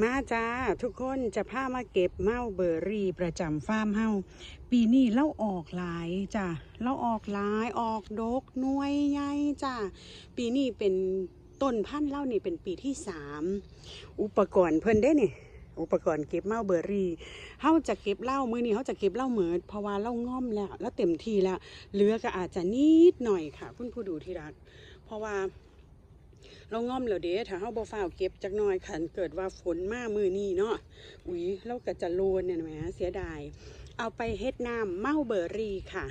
มาจ้าทุกคนจะพามาเก็บเมาเบอร์รี่ประจำฟาร์มเฮาปีนี้เล่าออกหลายจ้ะเล่าออกหลายออกดกหน่วยใหญ่จ้ะปีนี้เป็นต้นพันธุ์เล่านี่เป็นปีที่สามอุปกรณ์เพิ่นได้นี่อุปกรณ์เก็บเมาเบอร์รี่เฮาจะเก็บเหล้ามื้อนี้เฮาจะเก็บเหล้าเหมิดเพราะว่าเหล้าง่อมแล้ว แล้วเต็มที่แล้วเหลือก็อาจจะนิดหน่อยค่ะ คุณผู้ดูที่รัก เพราะว่า เราง่อมแล้วเด้ถ้าเฮาบ่ฟ้าวเก็บจักหน่อยคันเกิดว่าฝนมามือนี้เนาะอุ้ยเราก็จะโลนเนี่ยแหมเสียดาย เอาไปเฮ็ดน้ำเมาเบอร์รี่ค่ะ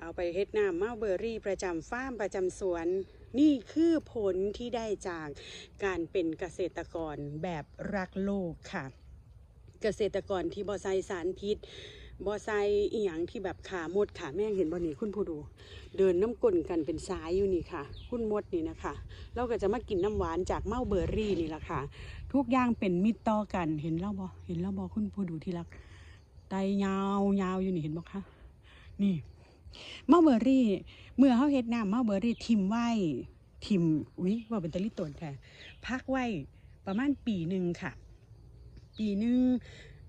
เอาไปเฮ็ดน้ำเมาเบอร์รี่ประจำฟาร์มประจำสวน นี่คือผลที่ได้จากการเป็นเกษตรกรแบบรักโลกค่ะ เกษตรกรที่บ่ใส่สารพิษ บ่ใส่อีหยังที่แบบขาหมดขาแม่งเห็นบ่นี่คุณผู้ดู เดินน้ำกลนกันเป็นสายอยู่นี่ค่ะ คุณมดนี่นะคะ เราก็จะมากินน้ำหวานจากเมาเบอร์รี่นี่แหละค่ะ ทุกอย่างเป็นมิตรต่อกันเห็นแล้วบอเห็นแล้วบอคุณผู้ดูที่รักไตยาวยาวอยู่นี่เห็นบอคะนี่เมาเบอร์รี่ เมื่อเขาเฮ็ดน้ำเมาเบอร์รี่ทิมไว้ทิมอุ้ยว่าเป็นตะลิตนแท้พักไว้ประมาณปีหนึ่งค่ะ ปีหนึ่ง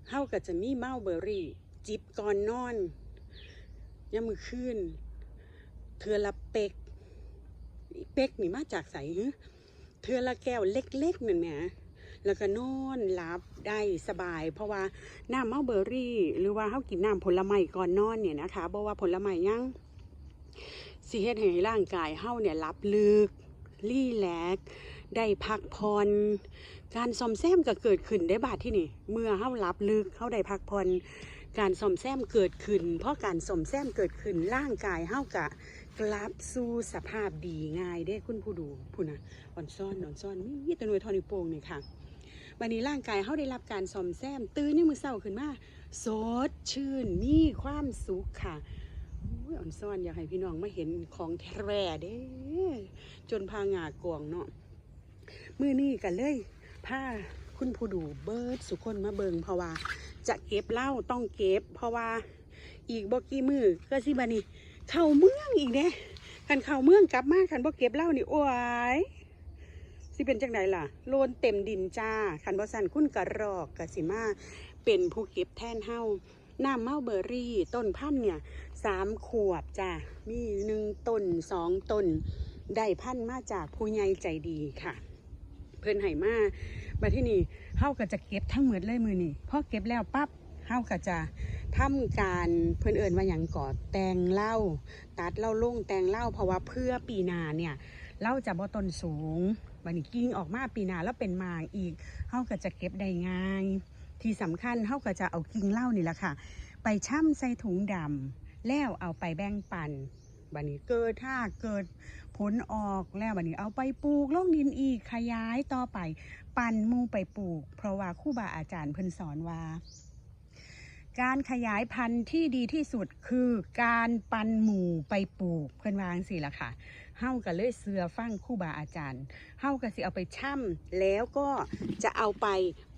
เขาก็จะมีเมาเบอร์รี่ จิบก่อนนอนยามือคืนเทือละเป็ก เป็กนี่มาจากใสเทือละแก้วเล็กๆนั่นแหมแล้วก็นอนหลับได้สบาย เพราะว่าน้ำเมาเบอร์รี่ หรือว่าเขากินน้ำผลไม้ก่อนนอนเนี่ยนะคะเพราะว่าผลไม้ยังสิเฮ็ดให้ร่างกายเฮาเนี่ยรับลึกรีแลกซ์ ได้พักผ่อนการซ่อมแซมก็เกิดขึ้นได้บาดที่นี่ เมื่อเฮารับลึกเฮาได้พักผ่อนการซ่อมแซมเกิดขึ้น เพราะการซ่อมแซมเกิดขึ้นร่างกายเฮากะกลับสู่สภาพดีง่ายเด้คุณผู้ดูผู้นะอ่อนซ่อนอ่อนซ่อนมีมีแตะนวยทอนิโปงเนี่ยค่ะวันนี้ร่างกายเฮาได้รับการซ่อมแซม ตื่นในมือเศร้าขึ้นมาสดชื่นมีความสุขค่ะอ่อนซ่อนอยากให้พี่น้องมาเห็นของแท้เด้ จนพางากวงเนาะ มือนี้กันเลยพาคุณผู้ดูเบิร์ดสุคนมาเบิงเพราะว่า จะเก็บเหล้าต้องเก็บ เพราะว่าอีกบ่กี่มือก็สิบานี่เข้าเมืองอีกเด้คันเข้าเมืองกลับมาคันบ่เก็บเหล้านี่โอ้ยสิเป็นจังไดล่ะ โลนเต็มดินจ้าคันบ่สันคุณกระรอกกะสิมาเป็นผู้เก็บแทนเฮาน้ำเมาเบอร์รี่ ต้นพันเนี่ยสามขวบจ้ามีหนึ่งต้นสองต้นได้พันมาจากผู้ใหญ่ใจดีค่ะ พิ่นให้มาบัดที่นี่เฮาก็จะเก็บทั้งหมดเลยมือนี่พอเก็บแล้วปั๊บเฮาก็จะทำการเพิ่นเอิญว่าอย่างก่อแตงเหล้าตัดเหล้าลงแตงเหล้าเพราะว่าเพื่อปีนาเนี่ยเหล้าจะบ่ต้นสูงวันนี้กิ่งออกมาปีนาแล้วเป็นมากอีกเฮาก็จะเก็บได้ง่าย ที่สำคัญเฮาก็จะเอากิ่งเหล้านี่แหละค่ะ ไปช่ำใส่ถุงดำแล้วเอาไปแบ่งปัน บัดนี้เกิดถ้าเกิดผลออกแล้วบัดนี้เอาไปปลูกลงดินอีกขยายต่อไป ปันหมูไปปลูก เพราะว่าครู่บาอาจารย์เพิ่นสอนว่า การขยายพันธุ์ที่ดีที่สุดคือการปันหมู่ไปปลูกเพิ่นวาจังสิล่ะค่ะเฮาก็เลยเสือฟั่งคู่บาอาจารย์เฮาก็สิเอาไปช่ำแล้วก็จะเอาไป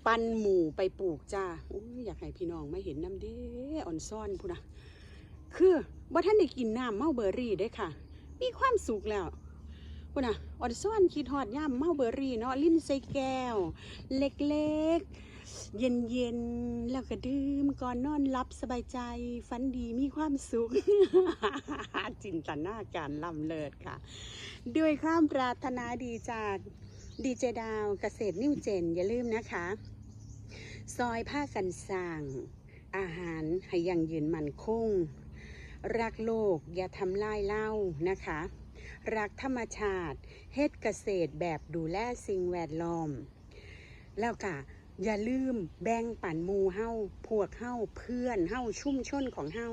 ปันหมู่ไปปลูกจ้าอยอยากให้พี่น้องไมาเห็นน้ำเด้อ่อนซ่อนพูนะ คือบ่ท่านได้กินน้ำเมาเบอร์รี่เด้ค่ะ มีความสุขแล้วคุณอะออนซ่อนคิดฮอดย่ามเมาเบอร์รี่เนาะลิ้นใส่แก้ว เล็กๆ เย็นๆ แล้วก็ดื่มก่อนนอนรับสบายใจ ฝันดีมีความสุข จินตนาการล้ำเลิศค่ะ ด้วยความปรารถนาดีจากดีเจดาวเกษตรนิวเจน อย่าลืมนะคะ ซอยผ้ากันสร้าง อาหารให้ยังยืนมันคง รักโลกอย่าทำลายเล่านะคะ รักธรรมชาติเฮ็ดเกษตรแบบดูแลสิ่งแวดล้อม แล้วก็อย่าลืมแบ่งปันมูเฮาพวกเฮาเพื่อนเฮาชุ่มชนของเฮา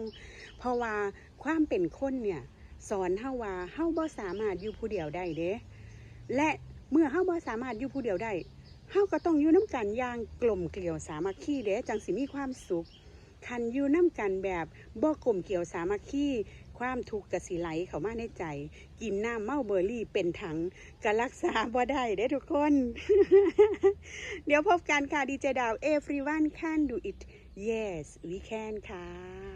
เพราะว่าความเป็นคนเนี่ยสอนเฮาว่าเฮาบ่สามารถอยู่ผู้เดียวได้เด้และเมื่อเฮาบ่สามารถอยู่ผู้เดียวได้เฮาก็ต้องอยู่น้ำกันอย่างกลมเกลียวสามัคคีเด้จังสิมีความสุข คันอยู่น้ำกันแบบบ่กลมเกี่ยวสามัคคีความทุกข์กสิไหลเขามาในใจ กินน้ำเมาเบอร์รี่เป็นถังกะรักษาบ่ได้เด้ทุกคน เดี๋ยวพบกันค่ะดีเจดาว everyone can do it yes we can ค่ะ